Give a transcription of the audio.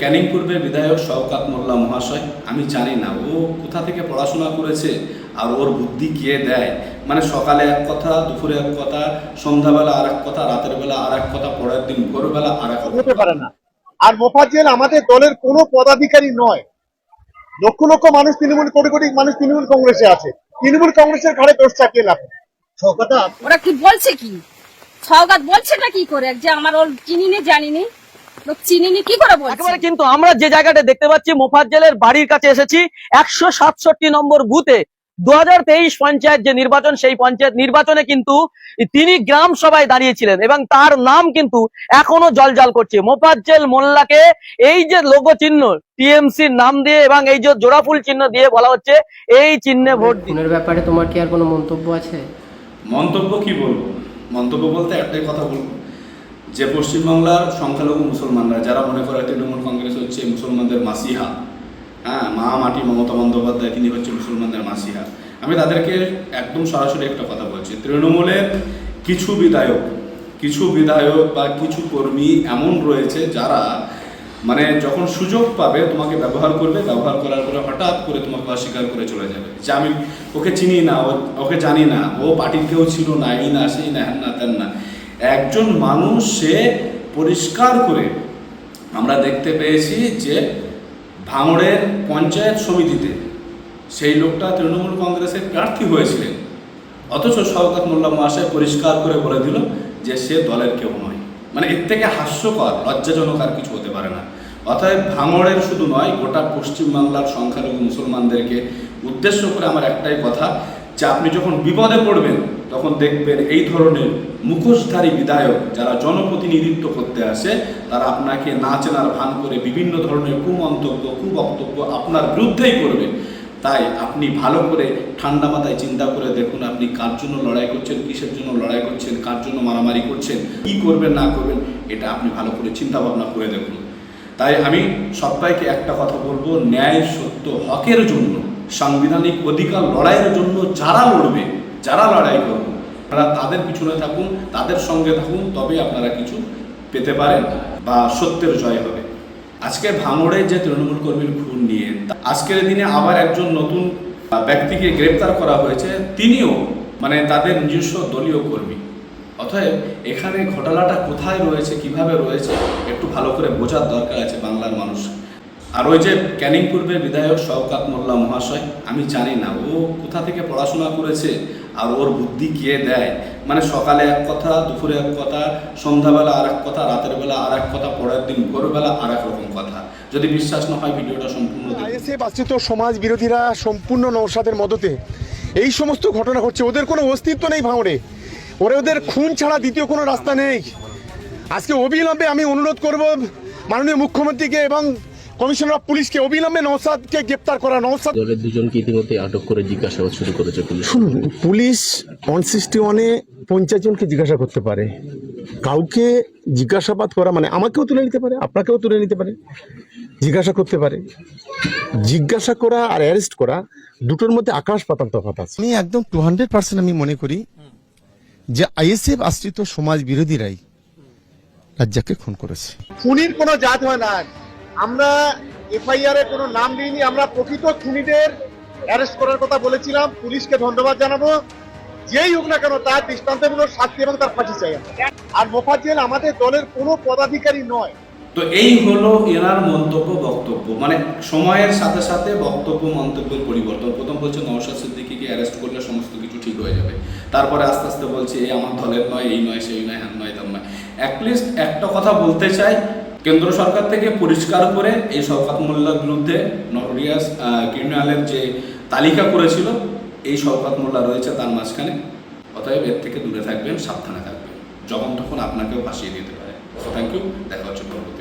ক্যানিং পূর্বের বিধায়ক শওকাত মোল্লা মহাশয় আমি জানি না ও কোথা থেকে পড়াশোনা করেছে আর ওর বুদ্ধি কে দেয়? মানে সকালে এক কথা দুপুরে এক কথা সন্ধ্যাবেলা আর এক কথা রাতের বেলা আর এক কথা পরের দিন ভোরবেলা আর এক কথা। হতে পারে না। আর মোফাজ্জেল আমাদের দলের কোনো পদাধিকারী নয়। লক্ষ লক্ষ মানুষ তৃণমূল কোটি কোটি মানুষ তৃণমূল কংগ্রেসে আছে। তৃণমূল কংগ্রেসের ঘাড়ে দোষ চাপিয়ে লাভ। শওকতদা, ওরা কি বলছে কি? সওগাত বলছে না কি করে? যে আমার ওর চিনিনি জানিনি চিনিনি কি করে একেবারে কিন্তু আমরা যে জায়গাটা দেখতে পাচ্ছি মোফাজ্জেলের বাড়ির কাছে এসেছি একশো সাতষট্টি নম্বর বুথে দু পঞ্চায়েত যে নির্বাচন সেই পঞ্চায়েত নির্বাচনে কিন্তু তিনি গ্রাম সভায় দাঁড়িয়েছিলেন এবং তার নাম কিন্তু এখনও জলজল করছে। মোফাজ্জেল মোল্লাকে এই যে লোগো চিহ্ন টিএমসির নাম দিয়ে এবং এই যে জোড়াফুল চিহ্ন দিয়ে বলা হচ্ছে এই চিহ্নে ভোট দিনের ব্যাপারে তোমার কি আর কোনো মন্তব্য আছে? মন্তব্য কি বলব? মন্তব্য বলতে একটাই কথা বলব। যে পশ্চিমবাংলার সংখ্যালঘু মুসলমানরা, যারা মনে করে তৃণমূল কংগ্রেস হচ্ছে মুসলমানদের মাসিহা হ্যাঁ মা মাটি মমতা বন্দ্যোপাধ্যায়, তিনি হচ্ছে মুসলমানদের মাসিহা। আমি তাদেরকে একদম সরাসরি একটা কথা বলছি, তৃণমূলের কিছু বিধায়ক কিছু বিধায়ক বা কিছু কর্মী এমন রয়েছে যারা মানে যখন সুযোগ পাবে তোমাকে ব্যবহার করবে, ব্যবহার করার পরে হঠাৎ করে তোমাকে অস্বীকার করে চলে যাবে। যে আমি ওকে চিনি না ওকে জানি না, ও পার্টির কেউ ছিল না, এই না, সেই না হ্যান না, তেন না। একজন মানুষ সে পরিষ্কার করে। আমরা দেখতে পেয়েছি যে ভাঙড়ের পঞ্চায়েত সমিতিতে সেই লোকটা তৃণমূল কংগ্রেসের প্রার্থী হয়েছিলেন। অথচ শওকত মোল্লা মহাশয় পরিষ্কার করে বলে দিল যে সে দলের কেউ নয়। মানে এর থেকে হাস্যকর, লজ্জাজনক আর কিছু হতে পারে না। অতএব ভাঙড়ের শুধু নয়, গোটা পশ্চিমবাংলার সংখ্যালঘু মুসলমানদেরকে উদ্দেশ্য করে আমার একটাই কথা যে আপনি যখন বিপদে পড়বেন, তখন দেখবেন এই ধরনের মুখোশধারী বিধায়ক যারা জনপ্রতিনিধিত্ব করতে আসে, তারা আপনাকে না চেনার ভান করে বিভিন্ন ধরনের কুমন্তব্য, কুবক্তব্য আপনার বিরুদ্ধেই করবে। তাই আপনি ভালো করে ঠান্ডা মাথায় চিন্তা করে দেখুন আপনি কার জন্য লড়াই করছেন, কিসের জন্য লড়াই করছেন, কার জন্য মারামারি করছেন, কি করবেন, না করবেন, এটা আপনি ভালো করে চিন্তা ভাবনা করে দেখুন। তাই আমি সবাইকে একটা কথা বলব, ন্যায় সত্য হকের জন্য। সাংবিধানিক অধিকার লড়াইয়ের জন্য যারা লড়বে, যারা লড়াই করবে, আপনারা তাদের পিছনে থাকুন, তাদের সঙ্গে থাকুন, তবে আপনারা কিছু পেতে পারেন বা সত্যের জয় হবে। আজকে ভাঙড়ে যে তৃণমূল কর্মীর খুন নিয়ে, আজকের দিনে আবার একজন নতুন ব্যক্তিকে গ্রেপ্তার করা হয়েছে, তিনিও মানে তাদের নিজস্ব দলীয় কর্মী। অতএব এখানে ঘটনাটা কোথায় রয়েছে, কীভাবে রয়েছে, একটু ভালো করে বোঝার দরকার আছে বাংলার মানুষ আর ওই যে ক্যানিং পূর্বের বিধায়ক শওকাত মোল্লা মহাশয়, আমি জানি না, ও কোথা থেকে পড়াশোনা করেছে আর ওর বুদ্ধি কে দেয়? মানে সকালে এক কথা, দুপুরে এক কথা, সন্ধ্যাবেলা আর এক কথা, রাতের বেলা আর এক কথা, পরের দিন ভোরবেলা আর এক রকম কথা। যদি বিশ্বাস না হয় ভিডিওটা সম্পূর্ণ। আইএসএফ সমাজ বিরোধীরা সম্পূর্ণ নৌসাদের মদতে এই সমস্ত ঘটনা ঘটছে। ওদের কোনো অস্তিত্ব নেই ভাঙড়ে। ওরা ওদের খুন ছাড়া দ্বিতীয় কোনো রাস্তা নেই। আজকে অবিলম্বে আমি অনুরোধ করব মাননীয় মুখ্যমন্ত্রীকে এবং কমিশনার অফ পুলিশকে অবিলম্বে নৌসাদকে গ্রেপ্তার করা নৌসাদ দলের দুজনকে ইতিমধ্যে আটক করে জিজ্ঞাসাবাদ শুরু করেছে পুলিশ। শুনুন পুলিশ ওয়ান সিক্সটি ওয়ানে পঞ্চাশ জনকে জিজ্ঞাসা করতে পারে। কাউকে জিজ্ঞাসাবাদ করা মানে আমাকেও তুলে নিতে পারে আপনাকেও তুলে নিতে পারে জিজ্ঞাসা করতে পারে। জিজ্ঞাসা করা আর অ্যারেস্ট করা দুটোর মধ্যে আকাশ পাতাল তফাৎ আছে। আমি একদম টু হান্ড্রেড পার্সেন্ট আমি মনে করি যে আইএসএফ আশ্রিত সমাজ বিরোধীরাই রাজ্জাককে খুন করেছে। খুনির কোনো জাত হয় না। আমরা এফআইআর কোনো নাম দিইনি, আমরা প্রকৃত খুনিদের অ্যারেস্ট করার কথা বলেছিলাম। পুলিশকে ধন্যবাদ জানাব। যেই হোক না কেন, তার দৃষ্টান্তমূলক শাস্তি এবং তার ফাঁসি চাই। আর মোফাজ্জেল, আমাদের দলের কোনো পদাধিকারী নয়। তো এই হলো এনার মন্তব্য, বক্তব্য। মানে সময়ের সাথে সাথে বক্তব্য, মন্তব্যের পরিবর্তন। প্রথম বলছে, নওশাদ সিদ্দিকিকে অ্যারেস্ট করলে সমস্ত কিছু ঠিক হয়ে যাবে। তারপরে আস্তে আস্তে বলছে এই আমার দলের নয়, এই নয়, সেই নয় হ্যান নয় তেন নয়। অ্যাটলিস্ট একটা কথা বলতে চাই কেন্দ্র সরকার থেকে পরিষ্কার করে এই শওকাত মোল্লার বিরুদ্ধে নরিয়াস ক্রিমিনালের যে তালিকা করেছিল, এই শওকাত মোল্লা রয়েছে তার মাঝখানে। অতএব এর থেকে দূরে থাকবেন, সাবধানে থাকবেন। যখন তখন আপনাকেও ভাসিয়ে দিতে পারে। থ্যাংক ইউ দেখা হচ্ছে পরবর্তী